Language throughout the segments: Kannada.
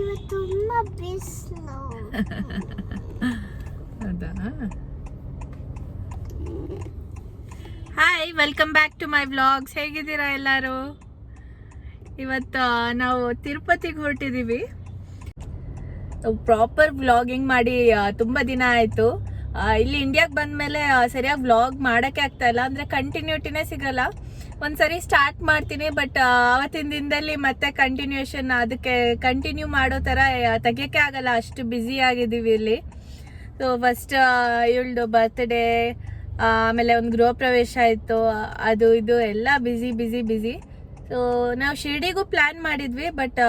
ಇವತ್ತು ತುಂಬಾ ಬಿಸಿಲು. ಹೌದಾ? Hi welcome back to my vlogs ಹೇಗಿದ್ದೀರಾ ಎಲ್ಲರೂ? ಇವತ್ತು ನಾವು ತಿರುಪತಿಗೆ ಹೊರಟಿದ್ದೀವಿ ಪ್ರಾಪರ್ ವ್ಲಾಗಿಂಗ್ ಮಾಡಿ ತುಂಬ ದಿನ ಆಯಿತು. ಇಲ್ಲಿ ಇಂಡಿಯಾಗೆ ಬಂದಮೇಲೆ ಸರಿಯಾಗಿ ವ್ಲಾಗ್ ಮಾಡೋಕ್ಕೆ ಆಗ್ತಾ ಇಲ್ಲ. ಅಂದರೆ ಕಂಟಿನ್ಯೂಟಿನೇ ಸಿಗಲ್ಲ. ಒಂದ್ಸರಿ ಸ್ಟಾರ್ಟ್ ಮಾಡ್ತೀನಿ ಬಟ್ ಆವತ್ತಿನ ದಿನದಲ್ಲಿ ಮತ್ತೆ ಕಂಟಿನ್ಯೂಷನ್ ಅದಕ್ಕೆ ಕಂಟಿನ್ಯೂ ಮಾಡೋ ಥರ ತೆಗಿಯೋಕ್ಕೆ ಆಗಲ್ಲ. ಅಷ್ಟು ಬ್ಯುಸಿ ಆಗಿದ್ದೀವಿ ಇಲ್ಲಿ. ಸೊ ಫಸ್ಟ್ ಇವಳ್ದು ಬರ್ತ್ಡೇ ಆಮೇಲೆ ಒಂದು ಗೃಹ ಪ್ರವೇಶ ಇತ್ತು. ಅದು, ಇದು ಎಲ್ಲ ಬ್ಯುಸಿ ಬ್ಯುಸಿ ಬ್ಯುಸಿ ಸೊ ನಾವು ಶಿರ್ಡಿಗೂ ಪ್ಲ್ಯಾನ್ ಮಾಡಿದ್ವಿ ಬಟ್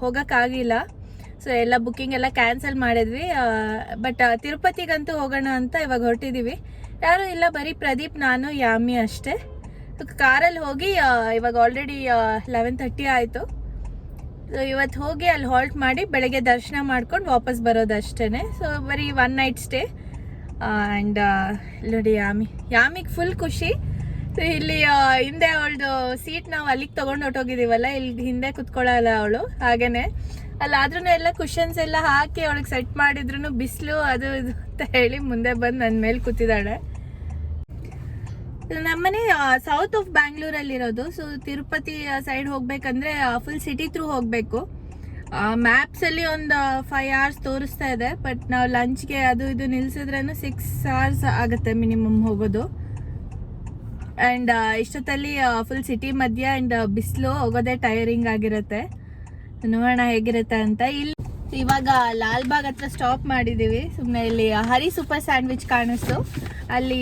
ಹೋಗೋಕ್ಕಾಗಿಲ್ಲ. ಸೊ ಎಲ್ಲ ಬುಕ್ಕಿಂಗ್ ಎಲ್ಲ ಕ್ಯಾನ್ಸಲ್ ಮಾಡಿದ್ವಿ. ಬಟ್ ತಿರುಪತಿಗಂತೂ ಹೋಗೋಣ ಅಂತ ಇವಾಗ ಹೊರಟಿದ್ದೀವಿ ಯಾರು ಇಲ್ಲ, ಬರೀ ಪ್ರದೀಪ್, ನಾನು, ಯಾಮಿ ಅಷ್ಟೇ. ಕಾರಲ್ಲಿ ಹೋಗಿ ಇವಾಗ ಆಲ್ರೆಡಿ ಲೆವೆನ್ ತರ್ಟಿ ಆಯಿತು. ಸೊ ಇವತ್ತು ಹೋಗಿ ಅಲ್ಲಿ ಹಾಲ್ಟ್ ಮಾಡಿ ಬೆಳಗ್ಗೆ ದರ್ಶನ ಮಾಡ್ಕೊಂಡು ವಾಪಸ್ ಬರೋದಷ್ಟೇ ಸೊ ಬರೀ ಒನ್ ನೈಟ್ ಸ್ಟೇ ಆ್ಯಂಡ್ ನೋಡಿ, ಯಾಮಿ. ಯಾಮಿಗೆ ಫುಲ್ ಖುಷಿ. ಸೊ ಇಲ್ಲಿ ಹಿಂದೆ ಅವಳದು ಸೀಟ್ ನಾವು ಅಲ್ಲಿಗೆ ತಗೊಂಡು ಹೊಟ್ಟೋಗಿದ್ದೀವಲ್ಲ ಇಲ್ಲಿ ಹಿಂದೆ ಕುತ್ಕೊಳ್ಳಲ್ಲ ಅವಳು, ಹಾಗೇನೆ. ಅಲ್ಲಾದ್ರೂ ಎಲ್ಲ ಕುಷನ್ಸ್ ಎಲ್ಲ ಹಾಕಿ ಅವಳಿಗೆ ಸೆಟ್ ಮಾಡಿದ್ರು ಬಿಸಿಲು ಅದು ಇದು ಅಂತ ಹೇಳಿ ಮುಂದೆ ಬಂದು ನನ್ನ ಮೇಲೆ ಕೂತಿದ್ದಾಳೆ. ನಮ್ಮನೆ ಸೌತ್ ಆಫ್ ಬ್ಯಾಂಗ್ಳೂರಲ್ಲಿರೋದು ಸೊ ತಿರುಪತಿ ಸೈಡ್ ಹೋಗ್ಬೇಕಂದ್ರೆ ಫುಲ್ ಸಿಟಿ ಥ್ರೂ ಹೋಗಬೇಕು. ಮ್ಯಾಪ್ಸಲ್ಲಿ ಒಂದು ಫೈವ್ ಅವರ್ಸ್ ತೋರಿಸ್ತಾ ಇದೆ. ಬಟ್ ನಾವು ಲಂಚ್ಗೆ ಅದು ಇದು ನಿಲ್ಸಿದ್ರೂ ಸಿಕ್ಸ್ ಅವರ್ಸ್ ಆಗುತ್ತೆ ಮಿನಿಮಮ್ ಹೋಗೋದು. ಆ್ಯಂಡ್ ಇಷ್ಟೊತ್ತಲ್ಲಿ ಫುಲ್ ಸಿಟಿ ಮಧ್ಯ ಆ್ಯಂಡ್ ಬಿಸಿಲು ಹೋಗೋದೇ ಟೈರಿಂಗ್ ಆಗಿರುತ್ತೆ. ನೋಡೋಣ ಹೇಗಿರುತ್ತೆ ಅಂತ. ಇಲ್ಲಿ ಇವಾಗ ಲಾಲ್ಬಾಗ್ ಹತ್ರ ಸ್ಟಾಪ್ ಮಾಡಿದೀವಿ. ಸುಮ್ಮನೆ ಇಲ್ಲಿ ಹರಿ ಸೂಪರ್ ಸ್ಯಾಂಡ್ವಿಚ್ ಕಾಣಿಸ್ತು. ಅಲ್ಲಿ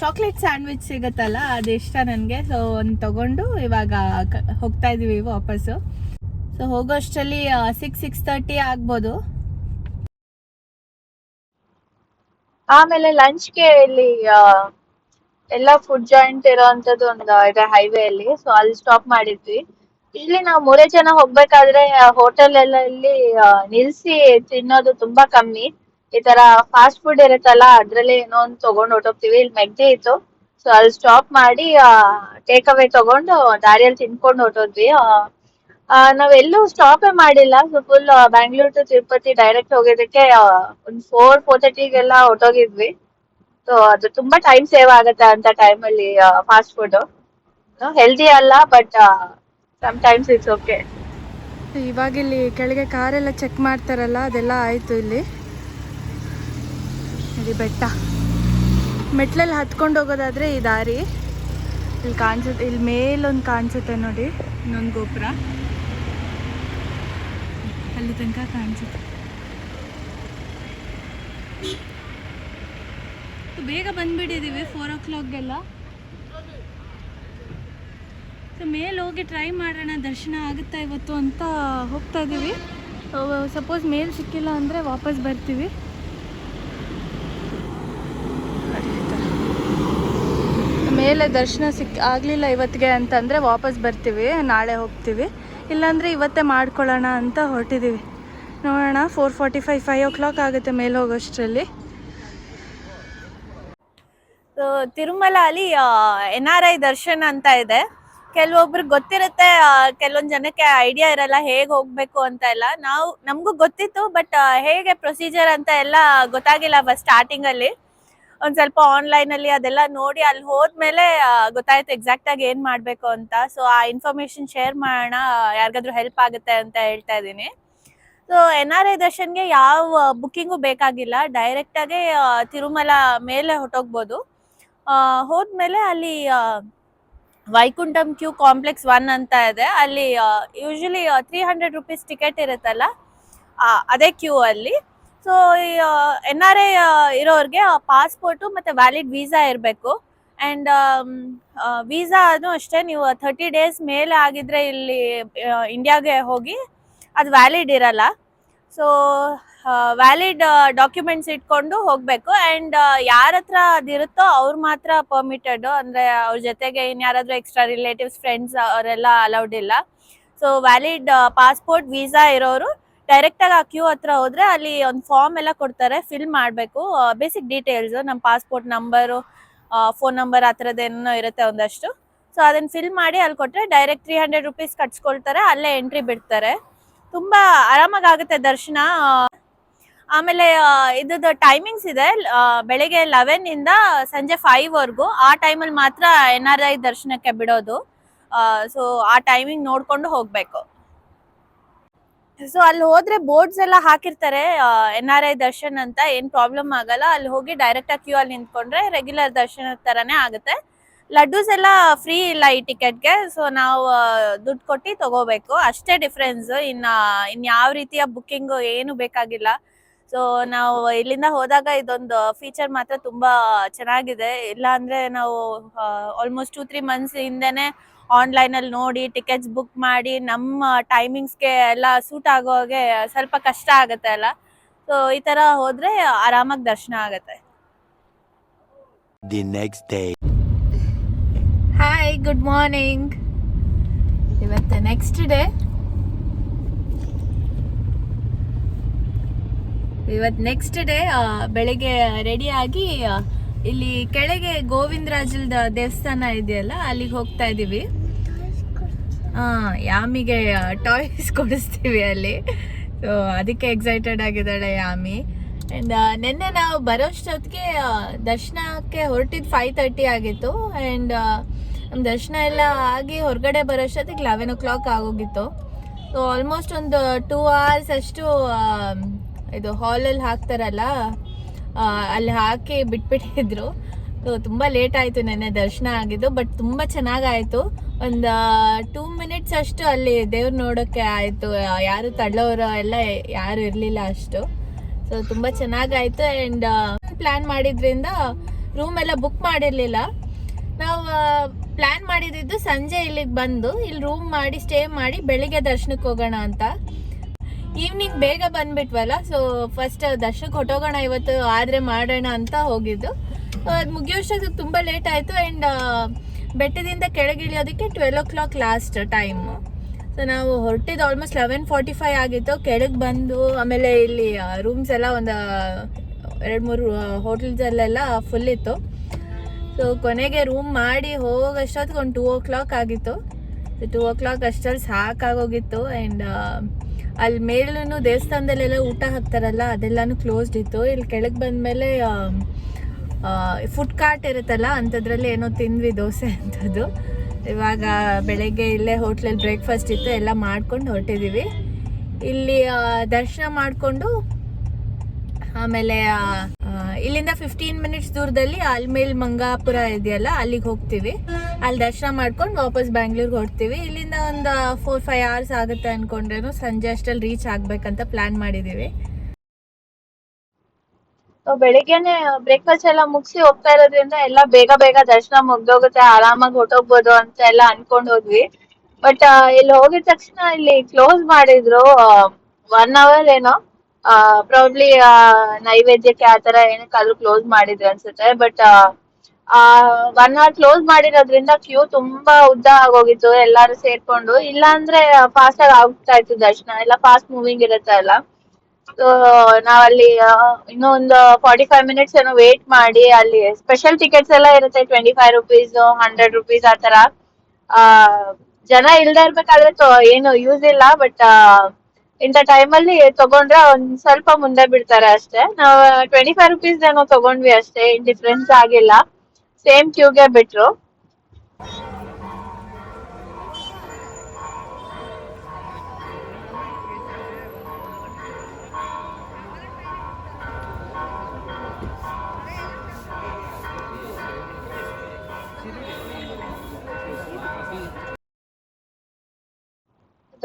ಚಾಕ್ಲೇಟ್ ಸ್ಯಾಂಡ್ವಿಚ್ ಸಿಗುತ್ತಲ್ಲ, ಅದು ಇಷ್ಟ ನನಗೆ. ಸೊ ಒಂದು ತಗೊಂಡು ಇವಾಗ ಹೋಗ್ತಾ ಇದೀವಿ ವಾಪಸ್ಸು. ಸೊ ಹೋಗೋಷ್ಟರಲ್ಲಿ ಸಿಕ್ಸ್ ಸಿಕ್ಸ್ ತರ್ಟಿ ಆಗ್ಬೋದು. ಆಮೇಲೆ ಲಂಚ್ಗೆ ಇಲ್ಲಿ ಎಲ್ಲ ಫುಡ್ ಜಾಯಿಂಟ್ ಇರೋಂಥದ್ದು ಒಂದು, ಇದೆ ಹೈವೇ ಅಲ್ಲಿ. ಸೊ ಅಲ್ಲಿ ಸ್ಟಾಪ್ ಮಾಡಿದ್ವಿ. ಇಲ್ಲಿ ನಾವು ಮೂರೇ ಜನ ಹೋಗ್ಬೇಕಾದ್ರೆ ಹೋಟೆಲ್ ಎಲ್ಲ ಇಲ್ಲಿ ನಿಲ್ಸಿ ತಿನ್ನೋದು ತುಂಬಾ ಕಮ್ಮಿ. ಈ ತರ ಫಾಸ್ಟ್ ಫುಡ್ ಇರುತ್ತಲ್ಲ, ಅದ್ರಲ್ಲಿ ಏನೋ ಒಂದು ತಗೊಂಡ್ ಹೊರ್ಟೋಗ್ತೀವಿ. ಇಲ್ಲಿ ಮೆಗ್ಡಿ ಇತ್ತು. ಸೊ ಅಲ್ಲಿ ಸ್ಟಾಪ್ ಮಾಡಿ ಟೇಕ್ ಅವೇ ತಗೊಂಡು ದಾರಿಯಲ್ಲಿ ತಿನ್ಕೊಂಡು ಹೊಟ್ಟೋದ್ವಿ ನಾವೆಲ್ಲೂ ಸ್ಟಾಪೇ ಮಾಡಿಲ್ಲ. So full Bangalore to Tirupati direct ಹೋಗಿದ್ದಕ್ಕೆ ಒಂದು ಫೋರ್ ಫೋರ್ ತರ್ಟಿಗೆಲ್ಲ ಹೊರ್ಟೋಗಿದ್ವಿ. ಸೊ ಅದು ತುಂಬಾ ಟೈಮ್ ಸೇವ್ ಆಗುತ್ತೆ ಅಂತ ಟೈಮ್ ಅಲ್ಲಿ ಫಾಸ್ಟ್ ಫುಡ್ ಹೆಲ್ದಿ ಅಲ್ಲ but some times it's okay ಇವಾಗ ಇಲ್ಲಿ ಕೆಳಗೆ ಕಾರೆಲ್ಲ ಚೆಕ್ ಮಾಡ್ತಾರಲ್ಲ, ಅದೆಲ್ಲ ಆಯ್ತು ಇಲ್ಲಿ. ಇಲ್ಲಿ ಬೆಟ್ಟ. ಮೆಟ್ಲಲ್ಲಿ ಹತ್ಕೊಂಡು ಹೋಗೋದಾದ್ರೆ ಈ ದಾರಿ. ಇಲ್ಲಿ ಕಾಣಿಸುತ್ತೆ, ಇಲ್ಲಿ ಮೇಲೊಂದು ಕಾಣಿಸುತ್ತೆ ನೋಡಿ, ಇನ್ನೊಂದು ಗೋಪುರ. ಅಲ್ಲಿ ತನಕ ಕಾಣಿಸುತ್ತೆ. ಬೇಗ ಬಂದ್ಬಿಟ್ಟಿದ್ದೀವಿ ಫೋರ್ ಓ ಕ್ಲಾಕ್ಗೆಲ್ಲ ಸೊ ಮೇಲೆ ಹೋಗಿ ಟ್ರೈ ಮಾಡೋಣ, ದರ್ಶನ ಆಗುತ್ತಾ ಇವತ್ತು ಅಂತ ಹೋಗ್ತಾ ಇದ್ದೀವಿ ಸಪೋಸ್ ಮೇಲ್ ಸಿಕ್ಕಿಲ್ಲ ಅಂದರೆ ವಾಪಸ್ ಬರ್ತೀವಿ. ಮೇಲೆ ದರ್ಶನ ಸಿಕ್, ಆಗಲಿಲ್ಲ ಇವತ್ತಿಗೆ ಅಂತಂದರೆ ವಾಪಸ್ ಬರ್ತೀವಿ, ನಾಳೆ ಹೋಗ್ತೀವಿ. ಇಲ್ಲಾಂದರೆ ಇವತ್ತೇ ಮಾಡ್ಕೊಳ್ಳೋಣ ಅಂತ ಹೊರಟಿದ್ದೀವಿ ನೋಡೋಣ four forty five five o'clock ಆಗುತ್ತೆ ಮೇಲೆ ಹೋಗೋಷ್ಟರಲ್ಲಿ. ಸೊ ತಿರುಮಲ ಅಲ್ಲಿ ಎನ್ ಆರ್ ಐ ದರ್ಶನ್ ಅಂತ ಇದೆ. ಕೆಲವೊಬ್ರಿಗೆ ಗೊತ್ತಿರುತ್ತೆ ಕೆಲವೊಂದು ಜನಕ್ಕೆ ಐಡಿಯಾ ಇರಲ್ಲ, ಹೇಗೆ ಹೋಗ್ಬೇಕು ಅಂತ ಎಲ್ಲ. ನಾವು, ನಮಗೂ ಗೊತ್ತಿತ್ತು ಬಟ್ ಹೇಗೆ ಪ್ರೊಸೀಜರ್ ಅಂತ ಎಲ್ಲ ಗೊತ್ತಾಗಿಲ್ಲ ಬಸ್ ಸ್ಟಾರ್ಟಿಂಗ್ ಅಲ್ಲಿ. ಒಂದ್ ಸ್ವಲ್ಪ ಆನ್ಲೈನ್ ಅಲ್ಲಿ ಅದೆಲ್ಲ ನೋಡಿ ಅಲ್ಲಿ ಹೋದ್ಮೇಲೆ ಗೊತ್ತಾಯ್ತು ಎಕ್ಸಾಕ್ಟ್ ಆಗಿ ಏನ್ ಮಾಡ್ಬೇಕು ಅಂತ. ಸೊ ಆ ಇನ್ಫಾರ್ಮೇಶನ್ ಶೇರ್ ಮಾಡೋಣ, ಯಾರಿಗಾದ್ರೂ ಹೆಲ್ಪ್ ಆಗುತ್ತೆ ಅಂತ ಹೇಳ್ತಾ ಇದ್ದೀನಿ. ಸೊ ಎನ್ ಆರ್ ಐ ದರ್ಶನ್ಗೆ ಯಾವ ಬುಕ್ಕಿಂಗು ಬೇಕಾಗಿಲ್ಲ. ಡೈರೆಕ್ಟ್ ಆಗಿ ತಿರುಮಲ ಮೇಲೆ ಹೊಟ್ಟೋಗ್ಬೋದು ಹೋದ್ಮೇಲೆ ಅಲ್ಲಿ ವೈಕುಂಠಂ ಕ್ಯೂ ಕಾಂಪ್ಲೆಕ್ಸ್ ಒನ್ ಅಂತ ಇದೆ. ಅಲ್ಲಿ usually three hundred rupees ticket ಇರುತ್ತಲ್ಲ ಅದೇ ಕ್ಯೂ ಅಲ್ಲಿ. ಸೊ ಎನ್ ಆರ್ ಐ ಇರೋರಿಗೆ ಪಾಸ್ಪೋರ್ಟು ಮತ್ತು ವ್ಯಾಲಿಡ್ ವೀಸಾ ಇರಬೇಕು. ಆ್ಯಂಡ್ ಅದು ಅಷ್ಟೇ, ನೀವು ಥರ್ಟಿ ಡೇಸ್ ಮೇಲೆ ಆಗಿದ್ರೆ ಇಲ್ಲಿ ಇಂಡಿಯಾಗೆ ಹೋಗಿ, ಅದು ವ್ಯಾಲಿಡ್ ಇರಲ್ಲ. ಸೊ ವ್ಯಾಲಿಡ್ ಡಾಕ್ಯುಮೆಂಟ್ಸ್ ಇಟ್ಕೊಂಡು ಹೋಗ್ಬೇಕು. ಅಂಡ್ ಯಾರ ಹತ್ರ ಅದಿರುತ್ತೋ ಅವ್ರು ಮಾತ್ರ ಪರ್ಮಿಟೆಡ್ ಅಂದ್ರೆ ಅವ್ರ ಜೊತೆಗೆ ಇನ್ಯಾರಾದ್ರೂ ಎಕ್ಸ್ಟ್ರಾ ರಿಲೇಟಿವ್ಸ್ ಫ್ರೆಂಡ್ಸ್ ಅವರೆಲ್ಲ ಅಲೌಡ್ ಇಲ್ಲ. ಸೊ ವ್ಯಾಲಿಡ್ ಪಾಸ್ಪೋರ್ಟ್ ವೀಸಾ ಇರೋರು ಡೈರೆಕ್ಟಾಗಿ ಆ ಕ್ಯೂ ಹತ್ರ ಹೋದ್ರೆ ಅಲ್ಲಿ ಒಂದು ಫಾರ್ಮ್ ಎಲ್ಲ ಕೊಡ್ತಾರೆ ಫಿಲ್ ಮಾಡಬೇಕು. ಬೇಸಿಕ್ ಡೀಟೇಲ್ಸ್ ನಮ್ಮ ಪಾಸ್ಪೋರ್ಟ್ ನಂಬರು ಫೋನ್ ನಂಬರ್ ಆ ಇರುತ್ತೆ ಒಂದಷ್ಟು. ಸೊ ಅದನ್ನ ಫಿಲ್ ಮಾಡಿ ಅಲ್ಲಿ ಕೊಟ್ಟರೆ ಡೈರೆಕ್ಟ್ ತ್ರೀ ಹಂಡ್ರೆಡ್ ರುಪೀಸ್ ಕಟ್ಸ್ಕೊಳ್ತಾರೆ, ಅಲ್ಲೇ ಎಂಟ್ರಿ ಬಿಡ್ತಾರೆ. ತುಂಬಾ ಆರಾಮಾಗುತ್ತೆ ದರ್ಶನ. ಆಮೇಲೆ ಇದ್ರದ್ದು ಟೈಮಿಂಗ್ಸ್ ಇದೆ. ಬೆಳಿಗ್ಗೆ ಲೆವೆನ್ ಇಂದ ಸಂಜೆ ಫೈವ್ ವರ್ಗು. ಆ ಟೈಮಲ್ಲಿ ಮಾತ್ರ ಎನ್ ಆರ್ ಐ ದರ್ಶನಕ್ಕೆ ಬಿಡೋದು. ಸೊ ಆ ಟೈಮಿಂಗ್ ನೋಡ್ಕೊಂಡು ಹೋಗ್ಬೇಕು. ಸೊ ಅಲ್ಲಿ ಹೋದ್ರೆ ಬೋರ್ಡ್ಸ್ ಎಲ್ಲ ಹಾಕಿರ್ತಾರೆ. ಎನ್ ಆರ್ ಐ ದರ್ಶನ್ ಅಂತ. ಏನ್ ಪ್ರಾಬ್ಲಮ್ ಆಗಲ್ಲ. ಅಲ್ಲಿ ಹೋಗಿ ಡೈರೆಕ್ಟ್ ಆಗಿ ಕ್ಯೂ ಅಲ್ಲಿ ನಿಂತ್ಕೊಂಡ್ರೆ ರೆಗ್ಯುಲರ್ ದರ್ಶನ ತರಾನೇ ಆಗುತ್ತೆ. ಲಡ್ಡೂಸ್ ಎಲ್ಲ ಫ್ರೀ ಇಲ್ಲ ಈ ಟಿಕೆಟ್ಗೆ ಸೊ ನಾವು ದುಡ್ಡು ಕೊಟ್ಟು ತಗೋಬೇಕು. ಅಷ್ಟೇ ಡಿಫ್ರೆನ್ಸ್ ಇನ್ನ ಇನ್ ಯಾವ ರೀತಿಯ ಬುಕ್ಕಿಂಗ್ ಏನು ಬೇಕಾಗಿಲ್ಲ. ಸೊ ನಾವು ಇಲ್ಲಿಂದ ಹೋದಾಗ ಇದೊಂದು ಫೀಚರ್ ಮಾತ್ರ ತುಂಬಾ ಚೆನ್ನಾಗಿದೆ. ಇಲ್ಲ ಅಂದ್ರೆ ನಾವು ಆಲ್ಮೋಸ್ಟ್ ಟೂ ತ್ರೀ ಮಂತ್ಸ್ ಹಿಂದೆನೆ ಆನ್ಲೈನ್ ಅಲ್ಲಿ ನೋಡಿ ಟಿಕೆಟ್ಸ್ ಬುಕ್ ಮಾಡಿ ನಮ್ಮ ಟೈಮಿಂಗ್ಸ್ಗೆ ಎಲ್ಲ ಸೂಟ್ ಆಗೋ ಹಾಗೆ ಸ್ವಲ್ಪ ಕಷ್ಟ ಆಗುತ್ತೆ ಅಲ್ಲ? ಸೊ ಈ ತರ ಹೋದ್ರೆ ಆರಾಮಾಗಿ ದರ್ಶನ ಆಗುತ್ತೆ. The next day hi good morning ಇವತ್ತು ನೆಕ್ಸ್ಟ್ ಡೇ ಇವತ್ತು ನೆಕ್ಸ್ಟ್ ಡೇ ಬೆಳಿಗ್ಗೆ ರೆಡಿಯಾಗಿ ಇಲ್ಲಿ ಕೆಳಗೆ ಗೋವಿಂದರಾಜಲ್ದ ದೇವಸ್ಥಾನ ಇದೆಯಲ್ಲ ಅಲ್ಲಿಗೆ ಹೋಗ್ತಾ ಇದೀವಿ. ಆ, ಯಾಮಿಗೆ ಟಾಯ್ಸ್ ಕೊಡಿಸ್ತೀವಿ ಅಲ್ಲಿ. ಸೊ ಅದಕ್ಕೆ ಎಕ್ಸೈಟೆಡ್ ಆಗಿದ್ದಾಳೆ ಯಾಮಿ. ಆ್ಯಂಡ್ ನಿನ್ನೆ ನಾವು ಬರೋಷ್ಟೊತ್ತಿಗೆ ದರ್ಶನಕ್ಕೆ ಹೊರಟಿದ್ದು ಫೈವ್ ತರ್ಟಿ ಆಗಿತ್ತು. ಆ್ಯಂಡ್ ನಮ್ಮ ದರ್ಶನ ಎಲ್ಲ ಆಗಿ ಹೊರಗಡೆ ಬರೋಷ್ಟೊತ್ತಿಗೆ ಲೆವೆನ್ ಓ ಕ್ಲಾಕ್ ಆಗೋಗಿತ್ತು. ಸೊ ಆಲ್ಮೋಸ್ಟ್ ಒಂದು ಟೂ ಅವರ್ಸ್ ಅಷ್ಟು ಇದು ಹಾಲಲ್ಲಿ ಹಾಕ್ತಾರಲ್ಲ ಆ, ಅಲ್ಲಿ ಹಾಕಿ ಬಿಟ್ಬಿಟ್ಟಿದ್ರು. ತುಂಬ ಲೇಟ್ ಆಯಿತು ನೆನ್ನೆ ದರ್ಶನ ಆಗಿದ್ದು ಬಟ್ ತುಂಬ ಚೆನ್ನಾಗಾಯಿತು. ಒಂದು ಟೂ ಮಿನಿಟ್ಸ್ ಅಷ್ಟು ಅಲ್ಲಿ ದೇವ್ರ್ ನೋಡೋಕ್ಕೆ ಆಯಿತು. ಯಾರು ತಳ್ಳೋರು ಎಲ್ಲ ಯಾರು ಇರಲಿಲ್ಲ ಅಷ್ಟು. ಸೊ ತುಂಬ ಚೆನ್ನಾಗಾಯಿತು ಆ್ಯಂಡ್ ಪ್ಲ್ಯಾನ್ ಮಾಡಿದ್ರಿಂದ ರೂಮ್ ಎಲ್ಲ ಬುಕ್ ಮಾಡಿರಲಿಲ್ಲ. ನಾವು ಪ್ಲ್ಯಾನ್ ಮಾಡಿದ್ದು ಸಂಜೆ ಇಲ್ಲಿಗೆ ಬಂದು ಇಲ್ಲಿ ರೂಮ್ ಮಾಡಿ ಸ್ಟೇ ಮಾಡಿ ಬೆಳಿಗ್ಗೆ ದರ್ಶನಕ್ಕೆ ಹೋಗೋಣ ಅಂತ. ಈವ್ನಿಂಗ್ ಬೇಗ ಬಂದ್ಬಿಟ್ವಲ್ಲ ಸೊ ಫಸ್ಟ್ ದರ್ಶಕ್ ಹೊಟ್ಟೋಗೋಣ ಇವತ್ತು, ಆದ್ರೆ ಮಾಡೋಣ ಅಂತ ಹೋಗಿದ್ದು. ಅದು ಮುಗಿಯೋಷ್ಟು ತುಂಬ ಲೇಟ್ ಆಯಿತು ಆ್ಯಂಡ್ ಬೆಟ್ಟದಿಂದ ಕೆಳಗಿಳಿಯೋದಕ್ಕೆ twelve o'clock last time so ನಾವು ಹೊರಟಿದ್ದು ಆಲ್ಮೋಸ್ಟ್ ಲೆವೆನ್ ಫಾರ್ಟಿ ಫೈವ್ ಆಗಿತ್ತು, ಕೆಳಗೆ ಬಂದು ಆಮೇಲೆ ಇಲ್ಲಿ ರೂಮ್ಸ್ ಎಲ್ಲ ಒಂದು ಎರಡು ಮೂರು ಹೋಟೆಲ್ಸಲ್ಲೆಲ್ಲ ಫುಲ್ ಇತ್ತು. ಸೊ ಕೊನೆಗೆ ರೂಮ್ ಮಾಡಿ ಹೋಗೋಷ್ಟೊತ್ತಿಗೆ ಒಂದು ಟೂ ಓ ಕ್ಲಾಕ್ ಆಗಿತ್ತು. ಟೂ ಓ ಕ್ಲಾಕ್ ಅಷ್ಟರಲ್ಲಿ ಸಾಕಾಗೋಗಿತ್ತು ಆ್ಯಂಡ್ ಅಲ್ಲಿ ಮೇಲೂ ದೇವಸ್ಥಾನದಲ್ಲೆಲ್ಲ ಊಟ ಹಾಕ್ತಾರಲ್ಲ, ಅದೆಲ್ಲಾನು ಕ್ಲೋಸ್ಡ್ ಇತ್ತು. ಇಲ್ಲಿ ಕೆಳಗೆ ಬಂದಮೇಲೆ ಫುಡ್ ಕಾರ್ಟ್ ಇರುತ್ತಲ್ಲ ಅಂಥದ್ರಲ್ಲಿ ಏನೋ ತಿಂದ್ವಿ ದೋಸೆ ಅಂಥದ್ದು ಇವಾಗ ಬೆಳಗ್ಗೆ ಇಲ್ಲೇ ಹೋಟ್ಲಲ್ಲಿ ಬ್ರೇಕ್ಫಾಸ್ಟ್ ಇತ್ತು, ಎಲ್ಲ ಮಾಡ್ಕೊಂಡು ಹೊರಟಿದ್ದೀವಿ ಇಲ್ಲಿ ದರ್ಶನ ಮಾಡಿಕೊಂಡು, ಆಮೇಲೆ ಇಲ್ಲಿಂದ ಫಿಫ್ಟೀನ್ ಮಿನಿಟ್ಸ್ ದೂರದಲ್ಲಿ ಅಲ್ಮೇಲ್ ಮಂಗಾಪುರ ಇದೆಯಲ್ಲ, ಅಲ್ಲಿಗೆ ಹೋಗ್ತೀವಿ. ಅಲ್ಲಿ ದರ್ಶನ ಮಾಡ್ಕೊಂಡು ವಾಪಸ್ ಬ್ಯಾಂಗ್ಳೂರ್ಗೆ ಹೊರಡ್ತೀವಿ. ಇಲ್ಲಿಂದ ಒಂದು ಫೋರ್ ಫೈವ್ ಅವರ್ಸ್ ಆಗುತ್ತೆ ಅನ್ಕೊಂಡ್ರೇನು ಸಂಜೆ ಅಷ್ಟಲ್ಲಿ ರೀಚ್ ಆಗ್ಬೇಕಂತ ಪ್ಲಾನ್ ಮಾಡಿದೀವಿ. ಬೆಳಿಗ್ಗೆನೆ ಬ್ರೇಕ್ಫಾಸ್ಟ್ ಎಲ್ಲ ಮುಗಿಸಿ ಹೋಗ್ತಾ ಇರೋದ್ರಿಂದ ಎಲ್ಲ ಬೇಗ ಬೇಗ ದರ್ಶನ ಮುಗ್ದೋಗುತ್ತೆ, ಆರಾಮಾಗಿ ಹೊಟ್ಟೋಗ್ಬೋದು ಅಂತ ಎಲ್ಲ ಅನ್ಕೊಂಡ್ ಹೋದ್ವಿ. ಬಟ್ ಇಲ್ಲಿ ಹೋಗಿದ ತಕ್ಷಣ ಇಲ್ಲಿ ಕ್ಲೋಸ್ ಮಾಡಿದ್ರು ಒನ್ ಅವರ್ ಏನೋ. ಪ್ರಾಬ್ಲಿ ನೈವೇದ್ಯಕ್ಕೆ ಆತರ ಏನಕ್ಕಾದ್ರೂ ಕ್ಲೋಸ್ ಮಾಡಿದ್ರು ಅನ್ಸುತ್ತೆ ಬಟ್ ಒನ್ ಅವರ್ ಕ್ಲೋಸ್ ಮಾಡಿರೋದ್ರಿಂದ ಕ್ಯೂ ತುಂಬಾ ಉದ್ದ ಆಗೋಗಿತ್ತು, ಎಲ್ಲಾರು ಸೇರ್ಕೊಂಡು. ಇಲ್ಲ ಅಂದ್ರೆ ಫಾಸ್ಟ್ ಆಗಿ ಆಗ್ತಾ ಇತ್ತು ದರ್ಶನ, ಎಲ್ಲ ಫಾಸ್ಟ್ ಮೂವಿಂಗ್ ಇರುತ್ತೆ ಅಲ್ಲ. ಸೊ ನಾವಲ್ಲಿ ಇನ್ನೊಂದು ಇನ್ನೂ ಒಂದು ಫಾರ್ಟಿ ಫೈವ್ ಮಿನಿಟ್ಸ್ ಏನೋ ವೇಟ್ ಮಾಡಿ, ಅಲ್ಲಿ ಸ್ಪೆಷಲ್ ಟಿಕೆಟ್ಸ್ ಎಲ್ಲ ಇರುತ್ತೆ twenty five rupees hundred rupees ಆ ತರ ಆ, ಜನ ಇಲ್ದೇ ಇರ್ಬೇಕಾದ್ರೆ ಏನು ಯೂಸ್ ಇಲ್ಲ ಬಟ್ ಇಂಥ ಟೈಮಲ್ಲಿ ತಗೊಂಡ್ರೆ ಒಂದ್ ಸ್ವಲ್ಪ ಮುಂದೆ ಬಿಡ್ತಾರೆ ಅಷ್ಟೇ. ನಾವು ಟ್ವೆಂಟಿ ಫೈವ್ ರುಪೀಸ್ ಏನೋ ತಗೊಂಡ್ವಿ ಅಷ್ಟೇ ಏನ್ ಡಿಫ್ರೆನ್ಸ್ ಆಗಿಲ್ಲ ಸೇಮ್ ಕ್ಯೂಗೆ ಬಿಟ್ರು.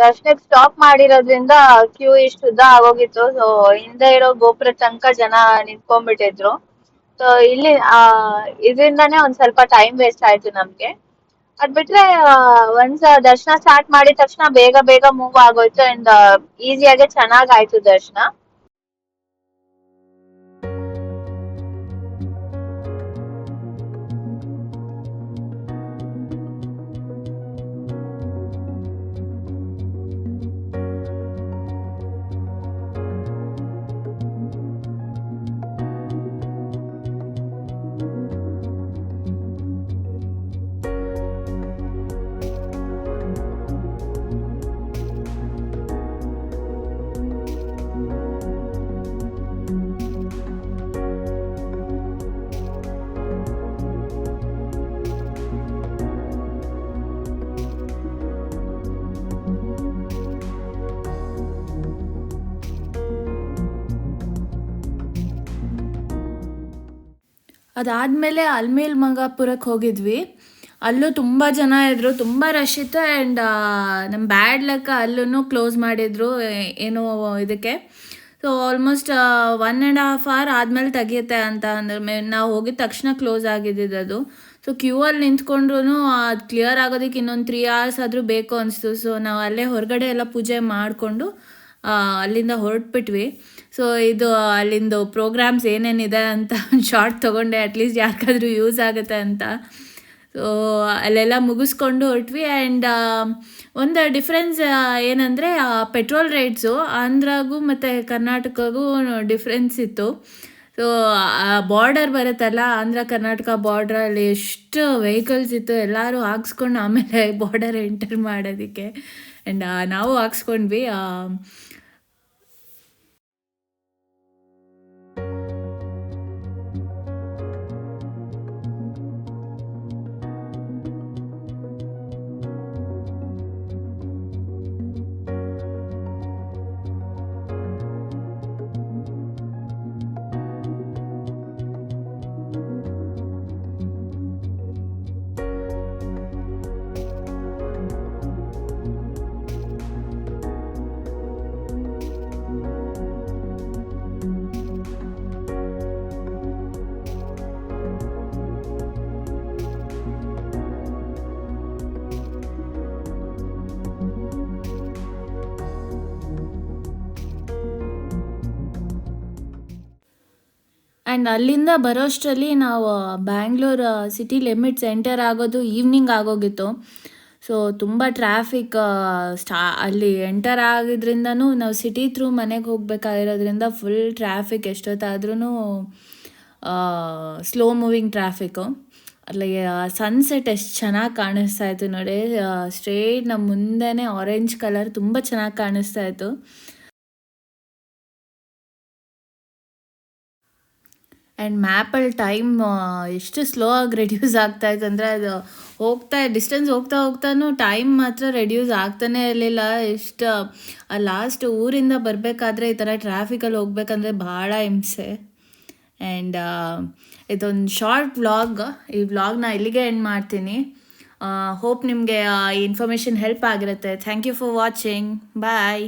ದರ್ಶನಕ್ಕೆ ಸ್ಟಾಪ್ ಮಾಡಿರೋದ್ರಿಂದ ಕ್ಯೂ ಇಷ್ಟು ಉದ್ದ ಆಗೋಗಿತ್ತು. ಸೊ ಹಿಂದೆ ಇರೋ ಗೋಪುರ ತನಕ ಜನ ನಿಂತ್ಕೊಂಡ್ಬಿಟ್ಟಿದ್ರು. ಸೊ ಇಲ್ಲಿ ಇದರಿಂದಾನೇ ಒಂದ್ ಸ್ವಲ್ಪ ಟೈಮ್ ವೇಸ್ಟ್ ಆಯ್ತು ನಮ್ಗೆ. ಅದ್ ಬಿಟ್ರೆ ಒಂದ್ಸ ದರ್ಶನ ಸ್ಟಾರ್ಟ್ ಮಾಡಿದ ತಕ್ಷಣ ಬೇಗ ಬೇಗ ಮೂವ್ ಆಗೋಯ್ತು ಅಂಡ್ ಈಸಿಯಾಗೆ ಚೆನ್ನಾಗ್ ಆಯ್ತು ದರ್ಶನ. ಅದಾದಮೇಲೆ ಅಲ್ಮೇಲ್ ಮಂಗಾಪುರಕ್ಕೆ ಹೋಗಿದ್ವಿ. ಅಲ್ಲೂ ತುಂಬ ಜನ ಇದ್ದರು ತುಂಬ ರಶ್ ಇತ್ತು ಆ್ಯಂಡ್ ನಮ್ಮ ಬ್ಯಾಡ್ ಲೆಕ್ಕ ಅಲ್ಲೂ ಕ್ಲೋಸ್ ಮಾಡಿದರು ಏನೋ ಇದಕ್ಕೆ. So almost one and half hour ಆದಮೇಲೆ ತೆಗಿಯುತ್ತೆ ಅಂತ ಅಂದ್ರೆ. ಮೇ, ನಾವು ಹೋಗಿದ ತಕ್ಷಣ ಕ್ಲೋಸ್ ಆಗಿದ್ದಿದ್ದು ಅದು. ಸೊ ಕ್ಯೂ ಅಲ್ಲಿ ನಿಂತ್ಕೊಂಡ್ರು ಅದು ಕ್ಲಿಯರ್ ಆಗೋದಕ್ಕೆ ಇನ್ನೊಂದು ತ್ರೀ ಅವರ್ಸ್ ಆದರೂ ಬೇಕು ಅನಿಸ್ತು. ಸೊ ನಾವು ಅಲ್ಲೇ ಹೊರಗಡೆ ಎಲ್ಲ ಪೂಜೆ ಮಾಡಿಕೊಂಡು ಅಲ್ಲಿಂದ ಹೊರಟ್ಬಿಟ್ವಿ. ಸೊ ಇದು, ಅಲ್ಲಿಂದು ಪ್ರೋಗ್ರಾಮ್ಸ್ ಏನೇನಿದೆ ಅಂತ ಒಂದು ಶಾರ್ಟ್ ತೊಗೊಂಡೆ ಅಟ್ಲೀಸ್ಟ್ ಯಾರಿಗಾದ್ರೂ ಯೂಸ್ ಆಗುತ್ತೆ ಅಂತ. ಸೊ ಅಲ್ಲೆಲ್ಲ ಮುಗಿಸ್ಕೊಂಡು ಹೊರಟ್ವಿ. ಆ್ಯಂಡ್ ಒಂದು ಡಿಫ್ರೆನ್ಸ್ ಏನಂದರೆ ಪೆಟ್ರೋಲ್ ರೇಟ್ಸು ಆಂಧ್ರಗೂ ಮತ್ತು ಕರ್ನಾಟಕಗೂ ಡಿಫ್ರೆನ್ಸ್ ಇತ್ತು. ಸೊ ಬಾರ್ಡರ್ ಬರುತ್ತಲ್ಲ, ಆಂಧ್ರ, ಕರ್ನಾಟಕ ಬಾರ್ಡ್ರಲ್ಲಿ ಎಷ್ಟು ವೆಹಿಕಲ್ಸ್ ಇತ್ತು ಎಲ್ಲರೂ ಹಾಕ್ಸ್ಕೊಂಡು ಆಮೇಲೆ ಬಾರ್ಡರ್ ಎಂಟರ್ ಮಾಡೋದಕ್ಕೆ. ಆ್ಯಂಡ್ ನಾವು ಹಾಕ್ಸ್ಕೊಂಡ್ವಿ. ಆ್ಯಂಡ್ ಅಲ್ಲಿಂದ ಬರೋಷ್ಟರಲ್ಲಿ ನಾವು ಬ್ಯಾಂಗ್ಳೂರ್ ಸಿಟಿ ಲಿಮಿಟ್ಸ್ ಎಂಟರ್ ಆಗೋದು ಈವ್ನಿಂಗ್ ಆಗೋಗಿತ್ತು. ಸೊ ತುಂಬ ಟ್ರಾಫಿಕ್ ಸ್ಟಾ ಅಲ್ಲಿ ಎಂಟರ್ ಆಗಿದ್ರಿಂದನೂ ನಾವು ಸಿಟಿ ಥ್ರೂ ಮನೆಗೆ ಹೋಗಬೇಕಾಗಿರೋದ್ರಿಂದ ಫುಲ್ ಟ್ರಾಫಿಕ್ ಎಷ್ಟೊತ್ತಾದ್ರೂ ಸ್ಲೋ ಮೂವಿಂಗ್ ಟ್ರಾಫಿಕ್ಕು ಅಲ್ಲಿ ಸನ್ಸೆಟ್ ಎಷ್ಟು ಚೆನ್ನಾಗಿ ಕಾಣಿಸ್ತಾ ಇತ್ತು ನೋಡಿ. ಸ್ಟ್ರೇಟ್ ನಮ್ಮ ಮುಂದೆನೇ ಆರೆಂಜ್ ಕಲರ್ ತುಂಬ ಚೆನ್ನಾಗಿ ಕಾಣಿಸ್ತಾ ಇತ್ತು. ಆ್ಯಂಡ್ ಮ್ಯಾಪಲ್ಲಿ ಟೈಮ್ ಎಷ್ಟು ಸ್ಲೋ ಆಗಿ ರೆಡ್ಯೂಸ್ ಆಗ್ತಾ ಇತ್ತು ಅಂದರೆ ಅದು ಹೋಗ್ತಾ ಡಿಸ್ಟೆನ್ಸ್ ಹೋಗ್ತಾ ಹೋಗ್ತಾನೂ ಟೈಮ್ ಮಾತ್ರ ರೆಡ್ಯೂಸ್ ಆಗ್ತಾನೇ ಇರಲಿಲ್ಲ. ಎಷ್ಟು, ಆ ಲಾಸ್ಟ್ ಊರಿಂದ ಬರಬೇಕಾದ್ರೆ ಈ ಥರ ಟ್ರಾಫಿಕಲ್ಲಿ ಹೋಗ್ಬೇಕಂದ್ರೆ ಭಾಳ ಹಿಂಸೆ. ಆ್ಯಂಡ್ ಇದೊಂದು ಶಾರ್ಟ್ ವ್ಲಾಗ್ ಈ ವ್ಲಾಗ್ನ ಇಲ್ಲಿಗೆ ಎಂಡ್ ಮಾಡ್ತೀನಿ. ಹೋಪ್ ನಿಮಗೆ ಈ ಇನ್ಫಾರ್ಮೇಷನ್ ಹೆಲ್ಪ್ ಆಗಿರುತ್ತೆ. Thank you for watching bye